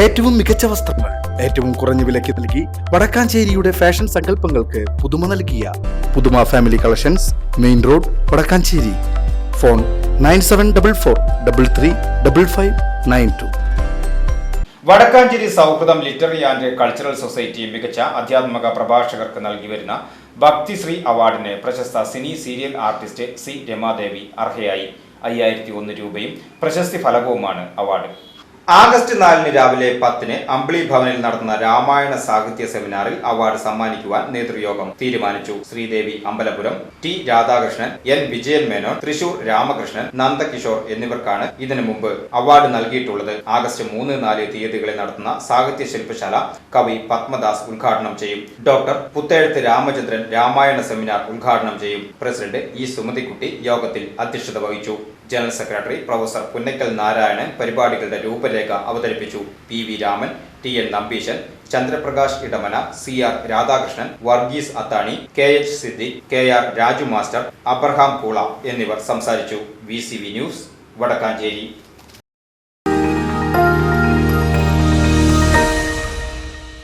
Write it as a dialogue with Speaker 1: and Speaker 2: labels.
Speaker 1: ഏറ്റവും മികച്ച വസ്ത്രങ്ങൾ ഏറ്റവും കുറഞ്ഞ വിലയ്ക്ക് നൽകി വടക്കാഞ്ചേരിയുടെ ഫാഷൻ സങ്കല്പങ്ങൾക്ക് പുതുമ നൽകിയ Puthuma family collections main road Vadakkanchery. Phone nine seven double four double three double five nine two.
Speaker 2: Vadakkanchery സൗഹൃദം ലിറ്ററി ആൻഡ് കൾച്ചറൽ സൊസൈറ്റി മികച്ച അധ്യാത്മക പ്രഭാഷകർക്ക് നൽകി വരുന്ന ഭക്തിശ്രീ അവാർഡിന് പ്രശസ്ത cine serial artist C Ramadevi അർഹയായി. അയ്യായിരത്തി ഒന്ന് രൂപയും പ്രശസ്തി ഫലകവുമാണ് അവാർഡ്. ആഗസ്റ്റ് നാലിന് രാവിലെ പത്തിന് അമ്പിളി ഭവനിൽ നടത്തുന്ന രാമായണ സാഹിത്യ സെമിനാറിൽ അവാർഡ് സമ്മാനിക്കുവാൻ നേതൃയോഗം തീരുമാനിച്ചു. ശ്രീദേവി അമ്പലപുരം ടി രാധാകൃഷ്ണൻ എൻ വിജയൻ മേനോൻ തൃശൂർ രാമകൃഷ്ണൻ നന്ദകിഷോർ എന്നിവർക്കാണ് ഇതിനു മുമ്പ് അവാർഡ് നൽകിയിട്ടുള്ളത്. ആഗസ്റ്റ് മൂന്ന് നാല് തീയതികളിൽ നടത്തുന്ന സാഹിത്യ ശില്പശാല കവി പത്മദാസ് ഉദ്ഘാടനം ചെയ്യും. ഡോക്ടർ പുത്തേഴത്ത് രാമചന്ദ്രൻ രാമായണ സെമിനാർ ഉദ്ഘാടനം ചെയ്യും. പ്രസിഡന്റ് ഇ സുമതിക്കുട്ടി യോഗത്തിൽ അധ്യക്ഷത വഹിച്ചു. General secretary professor Punnakkal Narayanan പരിപാടികളുടെ രൂപരേഖ അവതരിപ്പിച്ചു. P. V. Raman T. N. Nambeesan Chandraprakash Edamana C. R. Radhakrishnan Varghese Athani K. H. Siddi K. R. Raju master Abraham Koola എന്നിവർ സംസാരിച്ചു. V. C. V. News Vadakkanchery.